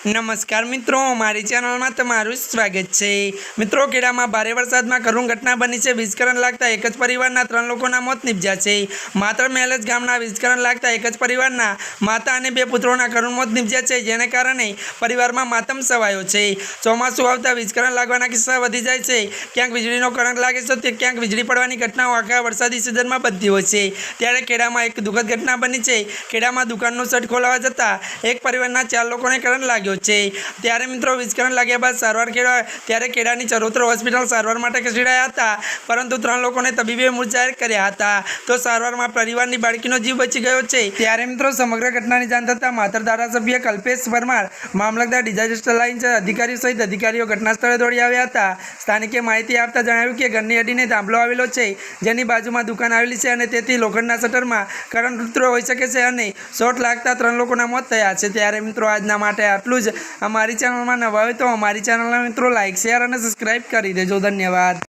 નમસ્કાર મિત્રો, મારી ચેનલમાં તમારું સ્વાગત છે. મિત્રો ખેડામાં ભારે વરસાદમાં કરુણ ઘટના બની છે. વિસ્કરણ લાગતા એક જ પરિવારના ત્રણ લોકોના મોત નિપજ્યા છે. માત્ર મહેલજ ગામના વિસ્કરણ લાગતા એક જ પરિવારના માતા અને બે પુત્રોના કરુણ મોત નિપજ્યા છે, જેને કારણે પરિવારમાં માતમ સવાયો છે. ચોમાસું આવતા વિસ્કરણ લાગવાના કિસ્સા વધી જાય છે. ક્યાંક વીજળીનો કરંટ લાગે છે, તે ક્યાંક વીજળી પડવાની ઘટનાઓ આખા વરસાદી સિઝનમાં બનતી હોય છે. ત્યારે ખેડામાં એક દુઃખદ ઘટના બની છે. ખેડામાં દુકાનનું શટ ખોલાવા જતાં એક પરિવારના ચાર લોકોને કરંટ લાગ્યો છે. ત્યારે મિત્રો વિસ્કરણ લાગ્યા બાદ સારવાર ખેડા ત્યારે કેડાની ચરોતર હોસ્પિટલ સારવાર માટે ખસેડાયા હતા. પરંતુ ત્રણ લોકોને તબીબે મૃત જાહેર કર્યા હતા. તો સારવારમાં પરિવારની બાળકીનો જીવ બચી ગયો છે. ત્યારે મિત્રો સમગ્ર ઘટનાની જાણ થતાં માતર ધારાસભ્ય કલ્પેશ પરમાર, મામલતદાર ડિઝાસ્ટર લાઇન અધિકારીઓ સહિત અધિકારીઓ ઘટના સ્થળે દોડી આવ્યા હતા. સ્થાનિકે માહિતી આપતા જણાવ્યું કે ઘરની અડીને થાંભલો આવેલો છે, જેની બાજુમાં દુકાન આવેલી છે અને તેથી લોખંડના શટરમાં કરંટ ઉતરો હોઈ શકે છે અને શોર્ટ લાગતા ત્રણ લોકોના મોત થયા છે. ત્યારે મિત્રો, આજના માટે આટલું જ. અમારી ચેનલમાં નવા હોય તો અમારી ચેનલના મિત્રો લાઇક શેર અને સબસ્ક્રાઇબ કરી દેજો. ધન્યવાદ.